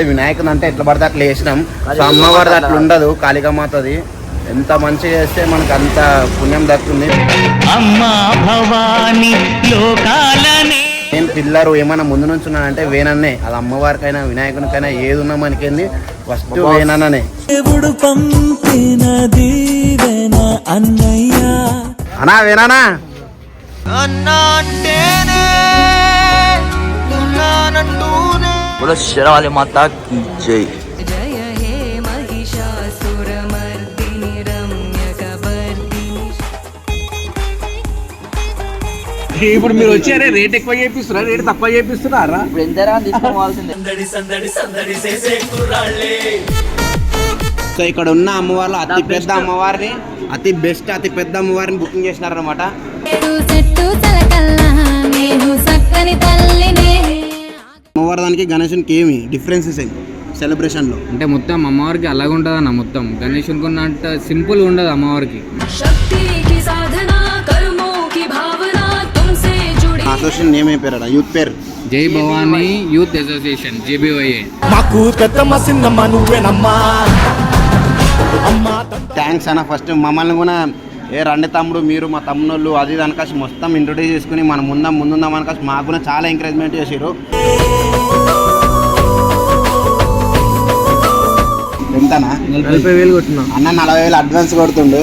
వినాయకుని అంటే ఎట్లా పడితే అట్లా వేసినాం సో అమ్మవారిది అట్లా ఉండదు కాళికామాతది ఎంత మంచిగా చేస్తే మనకు అంత పుణ్యం దక్కుతుంది. అమ్మా భవాని లోకాలనే. నేను పిల్లరు ఏమైనా ముందు నుంచి అంటే వేనన్నే అది అమ్మవారికైనా వినాయకునికైనా ఏది ఉన్నా మనకేంది? ఫస్ట్ వేనన్ననే దేవుడు పంపిన దీవెన అన్నయ్య. అనా వేనానా बोलो शेरावाली माता की जय जय हे महिषासुरमर्दिनि रम्यकवर्दिनि ఇప్పుడు మీరు వచ్చారే రేట్ ఎక్కువ చేపిస్తున్నారా రేట్ తక్కువ చేపిస్తున్నారా ఇప్పుడు ఎంతైనా తీసుకోవాల్సిందే సో ఇక్కడ ఉన్న అమ్మవార్లు అతి పెద్ద అమ్మవారిని అతి బెస్ట్ అతి పెద్ద అమ్మవారిని బుకింగ్ చేసినారనమాట చెట్టు చెట్టు తలకల్లా నేను సక్కని తల్లినే అమ్మవారి దానికి గణేషునికి ఏమి డిఫరెన్సెస్ ఏమి? సెలబ్రేషన్లో అంటే మొత్తం అమ్మవారికి అలాగే ఉంటుంది అన్న మొత్తం. గణేషునికి ఉన్న అంటే సింపుల్ ఉండదు అమ్మవారికి. అసోసియేషన్ నేమ్ అయిపోయారా యూత్ పేరు? జై భవానీ యూత్ అసోసియేషన్ జేబీవైఏ. మాకు పెద్దమ్మ సిన్నమ్మ నువ్వేనమ్మా. థ్యాంక్స్ అన్న ఫస్ట్ మమ్మల్ని కూడా ఏ రండి తమ్ముడు మీరు మా తమ్ముళ్ళు అది దానికాసి మొత్తం ఇంట్రొడ్యూస్ చేసుకుని మన ముందు ముందుందాం అనకాసి మాకు కూడా చాలా ఎంకరేజ్మెంట్ చేసారు ఎంతనా నలభై వేలు కొట్టినా. అన్న నలభై వేలు అడ్వాన్స్ కొడుతుండు.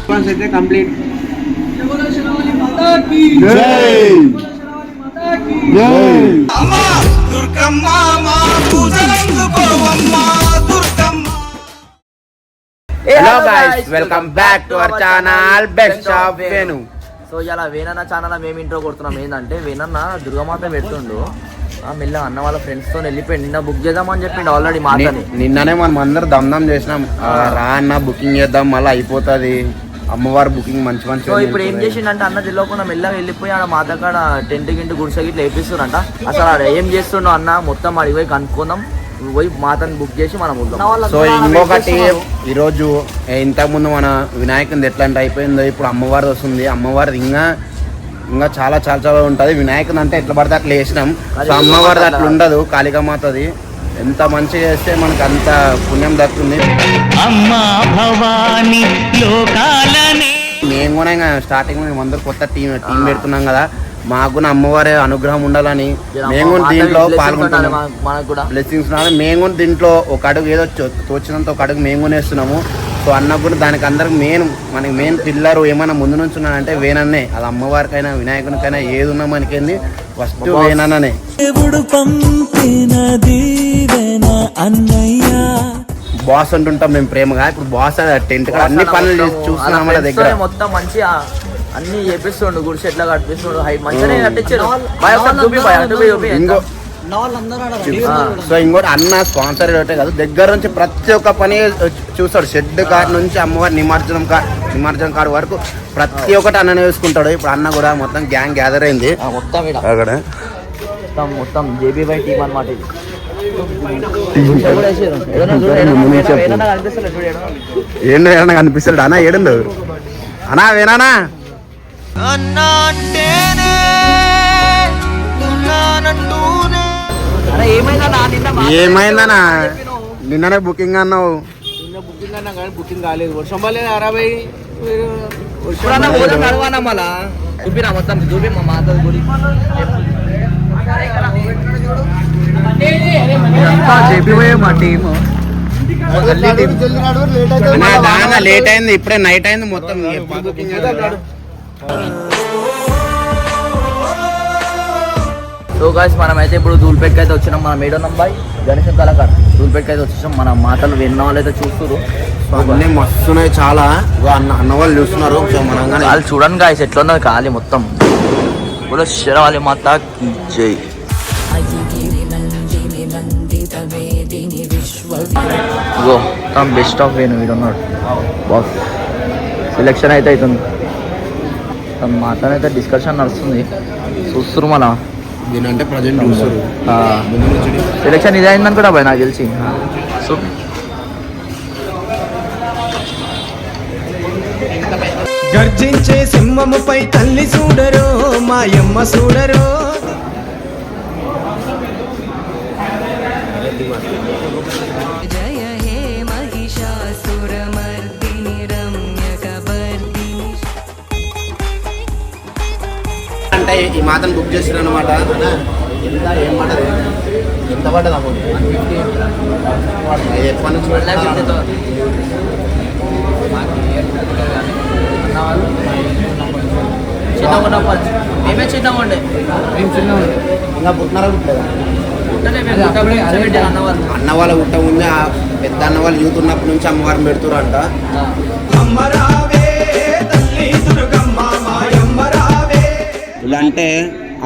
అడ్వాన్స్ అయితే complete hello guys welcome back to our channel best of Venu so ఇలా వేనన్న ఛానల్ మేము ఇంట్రో కొడుతున్నాం. ఏంటంటే వేనన్న దుర్గమాత పెడుతుండు. ఆ మెల్ల అన్న వాళ్ళ ఫ్రెండ్స్తో వెళ్ళిపోయి నిన్న బుక్ చేద్దామని చెప్పిండు ఆల్రెడీ మాతని. నిన్ననే మనం అందరు దమ్దం చేసినాం. రా అన్న బుకింగ్ చేద్దాం మళ్ళీ అయిపోతుంది. అమ్మవారి బుకింగ్ మంచి మంచి సో ఇప్పుడు ఏం చేసిండంటే అన్న తెలియకుండా మెల్లగా వెళ్ళిపోయి ఆడ మాత కాడ టెంట్ గింటి గుడిసె గిట్ల వేపిస్తురంట అసలు ఆడ ఏం చేస్తుండో అన్న మొత్తం అడిగి పోయి కనుక్కుందాం పోయి మాతని బుక్ చేసి మనం వద్దాం. సో ఇంకొకటి ఈరోజు ఇంతకుముందు మన వినాయకుని ఎట్లా అంటే అయిపోయిందో ఇప్పుడు అమ్మవారిది వస్తుంది. అమ్మవారిది ఇంకా ఇంకా చాలా చాలా చాలా ఉంటుంది. వినాయకుని అంటే ఎట్లా పడితే అట్లా వేసినాం సో అమ్మవారిది అట్లా ఉండదు కాళికామాతది ఎంత మంచిగా చేస్తే మనకు అంత పుణ్యం దక్కుతుంది. అమ్మా భవాని లోకాలనే. మేము కూడా ఇంకా స్టార్టింగ్ మేము అందరు కొత్త టీం టీం పెడుతున్నాం కదా. మాకు కూడా అమ్మవారి అనుగ్రహం ఉండాలని మేము కూడా దీంట్లో పాల్గొంటున్నాం మనకు కూడా. బ్లెస్సింగ్స్ ఉన్నాయి మేము కూడా దీంట్లో ఒక అడుగు ఏదో తోచినంత ఒక అడుగు మేము కూడా వేస్తున్నాము సో అన్న కూడా దానికి అందరికి మెయిన్ మనకి మెయిన్ పిల్లరు ఏమైనా ముందు నుంచి అంటే వేనన్నే అది అమ్మవారికైనా వినాయకునికైనా ఏది ఉన్నా మనకేంది? ఫస్ట్ వేనన్ననే దేవుడు పంపిన దీవెన అన్నయ్య. బాస్ అంటుంటాం మేము ప్రేమగా. ఇప్పుడు బాస్ టెంట్ కూడా అన్ని పనులు చేసి చూస్తున్నాం మన దగ్గర. మొత్తం మంచిగా అన్ని చేపిస్తుండు గుడిసె ఎట్లా కట్టిస్తుండు హై మంచిగానే కట్టించారు. బాయ్ ఒకసారి చూపి అటు చూపి ఇంకో. సో ఇంకోటి అన్న స్పాన్సర్ ఒకటే కాదు దగ్గర నుంచి ప్రతి ఒక్క పని చూస్తాడు. షెడ్ కార్ నుంచి అమ్మవారి నిమజ్జనం కార్ నిమజ్జనం కార్ వరకు ప్రతి ఒక్కటి అన్ననే చూసుకుంటాడు. ఇప్పుడు అన్న కూడా మొత్తం గ్యాంగ్ గ్యాదర్ అయింది. మొత్తం అక్కడ. మొత్తం మొత్తం. ఏంటో? ఏమన్నా కనిపిస్తాడు అన్న ఏడుండు? అన్నా వేనానా మా- ఏమైందన్నా నిన్ననే బుకింగ్ అన్నావు. బుకింగ్ అన్నా కానీ బుకింగ్ కాలేదు. వర్షం పడలేదు అరవై పోదాం మళ్ళా? చూపిరా మొత్తం చూపి మా మాత గుడి. అన్నా లేట్ అయింది ఇప్పుడే నైట్ అయింది మొత్తం. బుకింగ్? సో గాయస్ మనం అయితే ఇప్పుడు దూల్పేట్కి అయితే వచ్చినాం. మన మేడో నంబాయి గణేష్ కళాకార్. దూల్పేట్కి అయితే వచ్చేసాం. మన మాటలు విన్న వాళ్ళు అయితే చూస్తున్నారు అన్నీ మస్తున్నాయి చాలా. అన్న అన్న వాళ్ళు చూస్తున్నారు. సో మనం కానీ వాళ్ళు చూడండి గాయస్ ఎట్లా ఉన్నది ఖాళీ మొత్తం. బోలో శరవాలి మాత की జై. ఇగో మొత్తం బెస్ట్ ఆఫ్ వేను వీడు ఉన్నాడు బాస్ సెలెక్షన్ అయితే అవుతుంది. మాతనైతే డిస్కషన్ నడుస్తుంది. చూస్తున్నారు మన దీని అంటే ప్రజెంట్ చూస్తారు సెలెక్షన్ ఇది అయిందని కూడా బాయ్ నాకు తెలిసి. సో గర్జించే సింహముపై తల్లి చూడరో మాయమ్మ చూడరో. అంటే ఈ మాతను బుక్ చేసిన అనమాట ఎంత ఏం పడ్డది ఎంత పడ్డది అమౌంట్ ఎప్పటి నుంచి మేమే చిన్నగా ఉండే మేము చిన్న ఇంకా పుట్టినారా పుట్టలేదా అన్న వాళ్ళ ఉంది ఆ పెద్ద అన్న వాళ్ళు యూత్ ఉన్నప్పటి నుంచి అమ్మవారిని పెడుతున్నారు ఇలా అంటే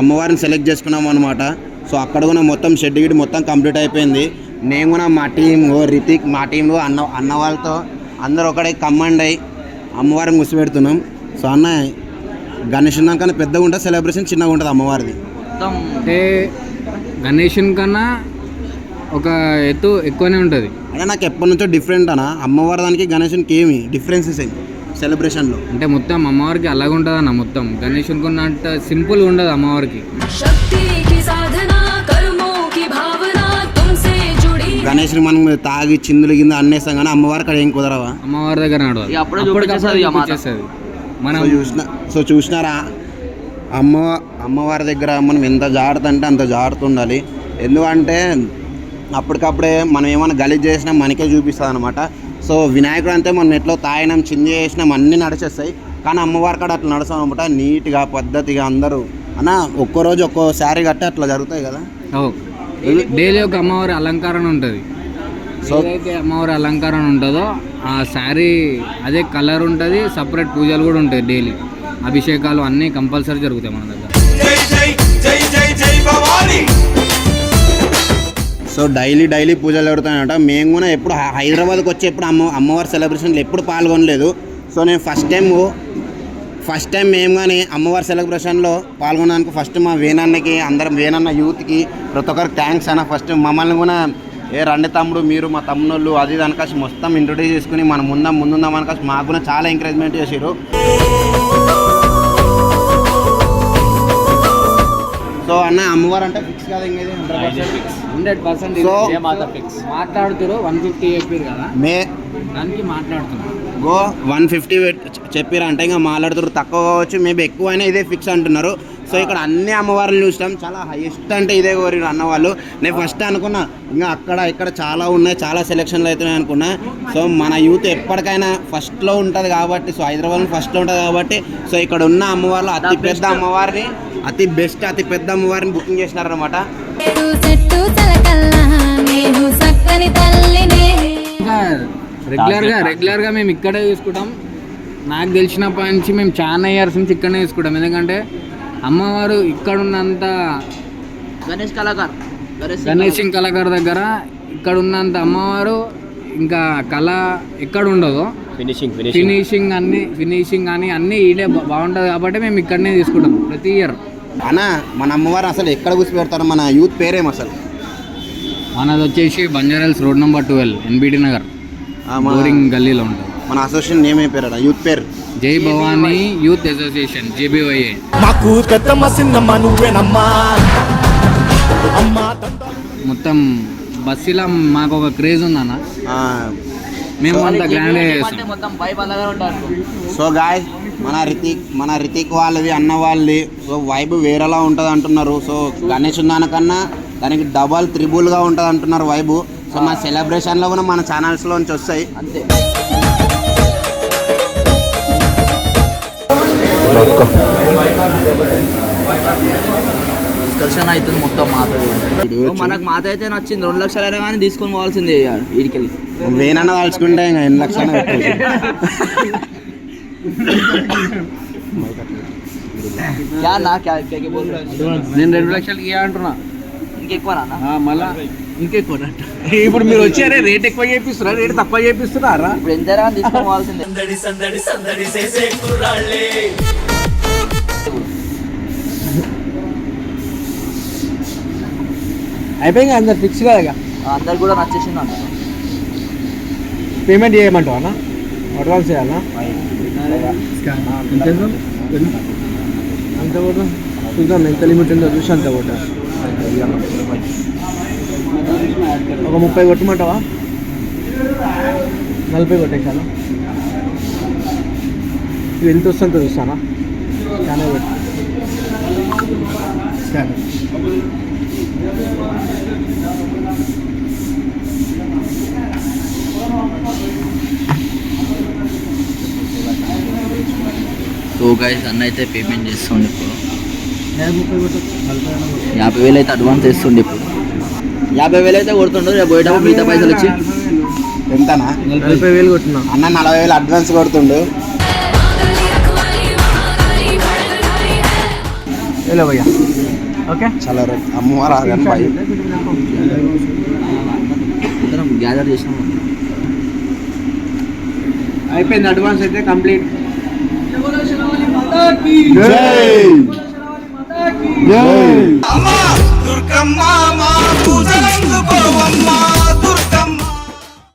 అమ్మవారిని సెలెక్ట్ చేసుకున్నాం అనమాట సో అక్కడ కూడా మొత్తం షెడ్ గిడ్ మొత్తం కంప్లీట్ అయిపోయింది. నేను కూడా మా టీం రితిక్ మా టీంలో అన్న అన్న వాళ్ళతో అందరూ ఒకడే కమాండ్ అయ్యి అమ్మవారిని ముసిపెడుతున్నాం సో అన్న గణేష్ కన్నా పెద్దగా ఉంటుంది సెలబ్రేషన్ చిన్నగా ఉంటుంది అమ్మవారిది. అంటే గణేషన్ కన్నా ఒక ఎత్తు ఎక్కువనే ఉంటుంది. అంటే నాకు ఎప్పటి నుంచో డిఫరెంట్ అన్న. అమ్మవారి దానికి గణేషన్కి ఏమి డిఫరెన్సెస్ ఏంటి సెలబ్రేషన్లో? అంటే మొత్తం అమ్మవారికి అలాగ ఉంటుంది అన్న మొత్తం. గణేషుని కొన్న అంటే సింపుల్గా ఉండదు అమ్మవారికి. గణేష్ మనం తాగి చిందులు కింద అన్నేస్తాం కానీ అమ్మవారికి అక్కడ ఏం కుదరవా? అమ్మవారి దగ్గర మనం చూసిన సో చూసినారా? అమ్మ అమ్మవారి దగ్గర మనం ఎంత జాగ్రత్త అంటే అంత జాగ్రత్త ఉండాలి. ఎందుకంటే అప్పటికప్పుడే మనం ఏమైనా గలీజ్ చేసినా మనకే చూపిస్తుంది అనమాట సో వినాయకుడు అంతే మనం ఎట్లో తాగినాం చింది చేసినాం అన్నీ నడిచేస్తాయి. కానీ అమ్మవారి కాడ అట్లా నడుస్తాం అనమాట నీట్గా పద్ధతిగా అందరూ. అన్న ఒక్కో రోజు ఒక్కో శారీ కట్టి అట్లా జరుగుతాయి కదా? డైలీ ఒక అమ్మవారి అలంకరణ ఉంటుంది. సో ఏదైతే అమ్మవారి అలంకరణ ఉంటుందో ఆ శారీ అదే కలర్ ఉంటుంది సపరేట్ పూజలు కూడా ఉంటాయి డైలీ. అభిషేకాలు అన్నీ కంపల్సరీ జరుగుతాయి మన దగ్గర. సో డైలీ డైలీ పూజలు జరుగుతాయన్నమాట మేము కూడా ఎప్పుడు హైదరాబాద్కి వచ్చి ఎప్పుడు అమ్మ అమ్మవారి సెలబ్రేషన్లు ఎప్పుడు పాల్గొనలేదు. సో నేను ఫస్ట్ టైం ఫస్ట్ టైం మేము కానీ అమ్మవారి సెలబ్రేషన్లో పాల్గొనడానికి ఫస్ట్ మా వేనన్నకి అందరం వేనన్న యూత్కి ప్రతి ఒక్కరికి థ్యాంక్స్ అన్న. ఫస్ట్ మమ్మల్ని కూడా ఏ రండి తమ్ముడు మీరు మా తమ్ముళ్ళు అది ఇది మొత్తం ఇంట్రొడ్యూస్ చేసుకుని మనం ముందా ముందుందాం అనకాసి మాకు కూడా చాలా ఎంకరేజ్మెంట్ చేసారు సో అన్న అమ్మవారు అంటే ఫిక్స్ కాదు ఇంకా ఇది 100%. హండ్రెడ్ పర్సెంట్ మాట్లాడుతారు వన్ ఫిఫ్టీ చెప్పారు కదా? మే దానికి మాట్లాడుతున్నారు గో వన్ ఫిఫ్టీ చెప్పారు అంటే ఇంకా మాట్లాడుతారు తక్కువ కావచ్చు మేబీ ఎక్కువ అయినా ఇదే ఫిక్స్ అంటున్నారు. సో ఇక్కడ అన్ని అమ్మవారిని చూసినాం చాలా హైయెస్ట్ అంటే ఇదే కోరిరు అన్నవాళ్ళు నేను ఫస్ట్ అనుకున్నా ఇంకా అక్కడ ఇక్కడ చాలా ఉన్నాయి చాలా సెలక్షన్లు అవుతున్నాయి అనుకున్నా. సో మన యూత్ ఎప్పటికైనా ఫస్ట్లో ఉంటుంది కాబట్టి సో హైదరాబాద్ ఫస్ట్లో ఉంటుంది కాబట్టి సో ఇక్కడ ఉన్న అమ్మవార్లు అతి పెద్ద అమ్మవారిని అతి బెస్ట్ అతి పెద్ద అమ్మవారిని బుకింగ్ చేసినారనమాట రెగ్యులర్గా రెగ్యులర్గా మేము ఇక్కడే తీసుకుంటాం నాకు తెలిసినప్పటి నుంచి మేము చాలా ఇయర్స్ నుంచి ఇక్కడనే తీసుకుంటాం ఎందుకంటే అమ్మవారు ఇక్కడ ఉన్నంత గణేష్ కళాకార్. గణేష్ కళాకారు దగ్గర ఇక్కడ ఉన్నంత అమ్మవారు ఇంకా కళ ఎక్కడ ఉండదు ఫినిషింగ్ ఫినిషింగ్ అన్ని ఫినిషింగ్ కానీ అన్నీ ఈడే బా- బాగుంటుంది కాబట్టి మేము ఇక్కడనే తీసుకుంటాం. ప్రతి ఇయర్ అన్న మన అమ్మవారు అసలు ఎక్కడ కూర్చి పెడతారు మన యూత్ పేరేం అసలు? మనది వచ్చేసి Banjara Hills road number twelve NBT Nagar. Boring గల్లీలో ఉంటుంది. మన అసోసియేషన్ నేమ్ పేరు యూత్ పేరు. జై భవానీ యూత్ అసోసియేషన్ జేబీవైఏ మాకు పెద్దమ్మ సిన్నమ్మ నువ్వేనమ్మా. మొత్తం బస్సులో మాకు ఒక క్రేజ్ ఉందన్న ఆ, మేము అంత గ్రాండ్ చేస్తాం. సో గాయ్ మన రితిక్ మన రితిక్ వాళ్ళది అన్న వాళ్ళది. సో వైబ్ వేరేలా ఉంటుంది అంటున్నారు సో గణేష్ దానికన్నా దానికి డబల్ త్రిబుల్గా ఉంటుంది అంటున్నారు వైబ్ సో మన సెలబ్రేషన్లో కూడా మన ఛానల్స్లో నుంచి వస్తాయి. అంతే. డిస్కషన్ అవుతుంది మొత్తం మాత. మనకు మాత అయితే నచ్చింది. రెండు లక్షలు అయినా కానీ తీసుకొని పోవాల్సిందే వీడికెళ్ళి. వేనన్న దాల్చుకుంటే ఇంకా ఎన్ని లక్షలు క్యా నా క్యా క్యా క్యా బోల్? నేను రెండు లక్షలకి ఇయ్య అంటున్నా. ఇంకెక్కువ నా మళ్ళా ఇంకెక్కువ ఇప్పుడు మీరు వచ్చారే రేట్ ఎక్కువ చేపిస్తున్నారా రేట్ తక్కువ చేపిస్తున్నారా? ఇప్పుడు ఎంత అయినా కానీ తీసుకొని పోవాల్సిందే అయిపోయింది అందరు ఫిక్స్ కదా ఇక. అందరికి కూడా నచ్చేసింది అంట. పేమెంట్ చేయమంటావా అన్న? అడ్వాన్స్ చేయాలా? ఎంత ఎంత కూడా చూద్దాం ఎంత లిమిట్ ఉందో చూసి అంత కూడా ఒక ముప్పై కొట్టమంటావా నలభై కొట్టేశాను ఇది ఎంత వస్తుందో చూస్తానా స్కానర్ పెట్టు స్కానర్ సో గైస్ అన్న అయితే పేమెంట్ చేస్తుండే ఇప్పుడు. యాభై వేలు అయితే అడ్వాన్స్ వేస్తుండే ఇప్పుడు. యాభై వేలు అయితే కొడుతుండో రేపు పోయేటప్పుడు మిగతా పైసలు వచ్చి. ఎంతనా? నలభై వేలు కొట్టినా. అన్న నలభై వేలు అడ్వాన్స్ కొడుతుండు. భయ్యా. ఓకే? చాలా రేపు అమ్మవారు ఆగాను అందరం గ్యాదర్ చేసినాం. అయిపోయింది అడ్వాన్స్ అయితే కంప్లీట్ మాతా కి జై జై. అమ్మా దుర్గమ్మ మా పూజలందు పోవమ్మ